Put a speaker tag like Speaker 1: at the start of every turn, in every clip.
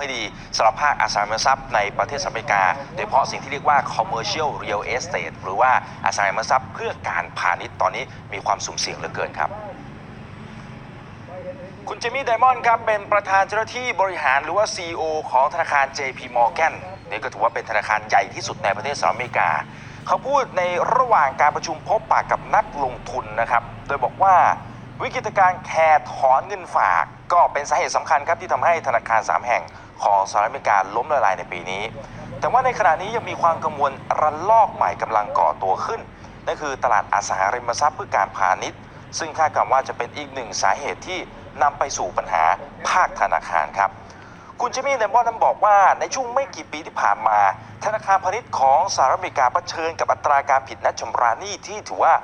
Speaker 1: ให้ดีสำหรับภาคอสังหาริมทรัพย์ในประเทศสหรัฐอเมริกา โดยเฉพาะสิ่งที่เรียกว่า commercial real estate หรือว่าอสังหาริมทรัพย์เพื่อการพาณิชย์ตอนนี้มีความสุ่มเสี่ยงเหลือเกินครับคุณเจมี่ไดมอนด์ครับเป็นประธานเจ้าหน้าที่บริหารหรือว่า CEO ของธนาคาร JP Morgan นี่ก็ถือว่าเป็นธนาคารใหญ่ที่สุดในประเทศสหรัฐอเมริกา เขาพูดในระหว่างการประชุมพบปะกับนักลงทุนนะครับ โดยบอกว่าวิกฤตการ์แคร์ถอนเงินฝาก ก็เป็นสาเหตุสำคัญครับที่ทำให้ธนาคาร 3 แห่ง ของสหรัฐอเมริกาล้มละลายในปีนี้ แต่ว่าในขณะนี้ยังมีความกังวลระลอกใหม่กำลังก่อตัวขึ้น นั่นคือตลาดอสังหาริมทรัพย์เพื่อการพาณิชย์ ซึ่งคาดการว่าจะเป็นอีกหนึ่งสาเหตุที่นำไปสู่ปัญหาภาคธนาคารครับคุณเจมี่เดมบอนนั้นบอกว่าในช่วงไม่กี่ปีที่ผ่านมา ธนาคารพาณิชย์ของสหรัฐอเมริกาเผชิญกับอัตราการผิดนัดชำระหนี้ที่ถือว่า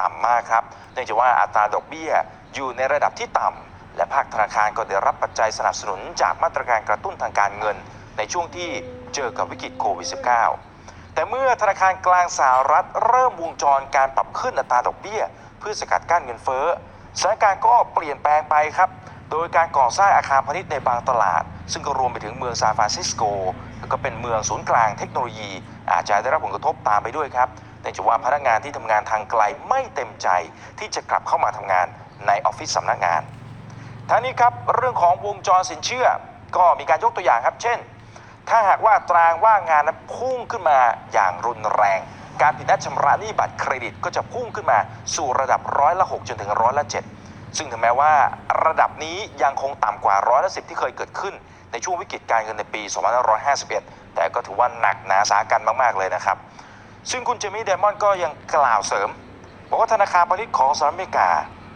Speaker 1: ต่ำมากครับเนื่องจากว่าอัตราดอกเบี้ยอยู่ในระดับที่ต่ำ และภาคธนาคารก็ได้รับปัจจัยสนับสนุนจากมาตรการกระตุ้นทางการเงิน ในช่วงที่เจอกับวิกฤตโควิด -19 แต่เมื่อธนาคารกลางสหรัฐเริ่มวงจรการปรับขึ้นอัตราดอกเบี้ย เพื่อสกัดกั้นเงินเฟ้อสถานการณ์ก็เปลี่ยนแปลงไปครับ โดยการก่อสร้างอาคารพาณิชย์ในบางตลาด ซึ่งก็รวมไปถึงเมืองซานฟรานซิสโกก็เป็นเมืองศูนย์กลางเทคโนโลยี อาจจะได้รับผลกระทบตามไปด้วยครับเนื่จากว่าพนักงานที่ทำงานทางไกลไม่เต็มใจ ที่จะกลับเข้ามาทำงานในออฟฟิศสำนักงาน ทั้งนี้ครับเรื่องของวงจรสินเชื่อก็มีการยกตัวอย่างครับ เช่น ถ้าหากว่าตรางว่างงานนั้นพุ่งขึ้นมาอย่างรุนแรง การผิดนัดชำระหนี้บัตรเครดิตก็จะพุ่งขึ้นมาสู่ระดับร้อยละ6จนถึงร้อยละ7ซึ่งถึงแม้ว่าระดับนี้ยังคงต่ำกว่าร้อยละ10 ที่เคยเกิดขึ้น ในช่วงวิกฤตการเงินในปี 2551 แต่ก็ถือว่าหนักหนาสากันมาก ๆ เลยนะครับ ซึ่งคุณเจมี่เดมอนก็ยังกล่าวเสริมบอกว่าธนาคารพาณิชย์ของสหรัฐอเมริกา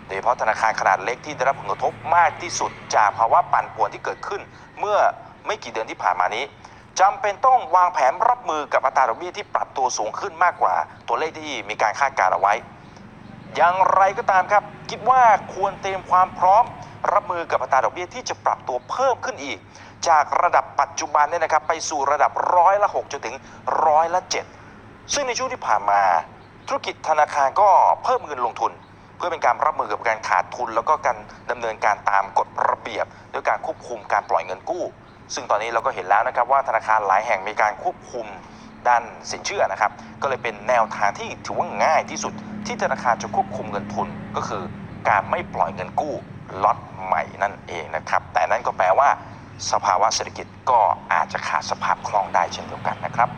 Speaker 1: โดยเฉพาะธนาคารขนาดเล็กที่ได้รับผลกระทบมากที่สุด จากภาวะปั่นป่วนที่เกิดขึ้น เมื่อไม่กี่เดือนที่ผ่านมานี้จำเป็นต้องวางแผนรับมือกับอัตราดอกเบี้ยที่ปรับตัวสูงขึ้นมากกว่า ตัวเลขที่มีการคาดการณ์เอาไว้ อย่างไรก็ตามครับ คิดว่าควรเตรียมความพร้อม รับมือกับอัตราดอกเบี้ยที่จะปรับตัวเพิ่มขึ้นอีก จากระดับปัจจุบันเนี่ยนะครับไปสู่ระดับร้อยละ6จนถึงร้อยละ7ซึ่งในช่วงที่ผ่านมา ธุรกิจธนาคารก็เพิ่มเงินลงทุน เพื่อเป็นการรับมือกับการขาดทุน แล้วก็การดำเนินการตามกฎระเบียบด้วยการควบคุมการปล่อยเงินกู้ ซึ่งตอนนี้เราก็เห็นแล้วนะครับว่าธนาคารหลายแห่งมีการควบคุมด้านสินเชื่อนะครับ ก็เลยเป็นแนวทางที่ถือว่าง่ายที่สุด ที่ธนาคารจะควบคุมเงินทุนก็คือ การไม่ปล่อยเงินกู้ล็อตใหม่นั่นเองนะครับ แต่นั่นก็แปลว่า สภาวะเศรษฐกิจก็อาจจะขาดสภาพคล่องได้เช่นเดียวกันนะครับ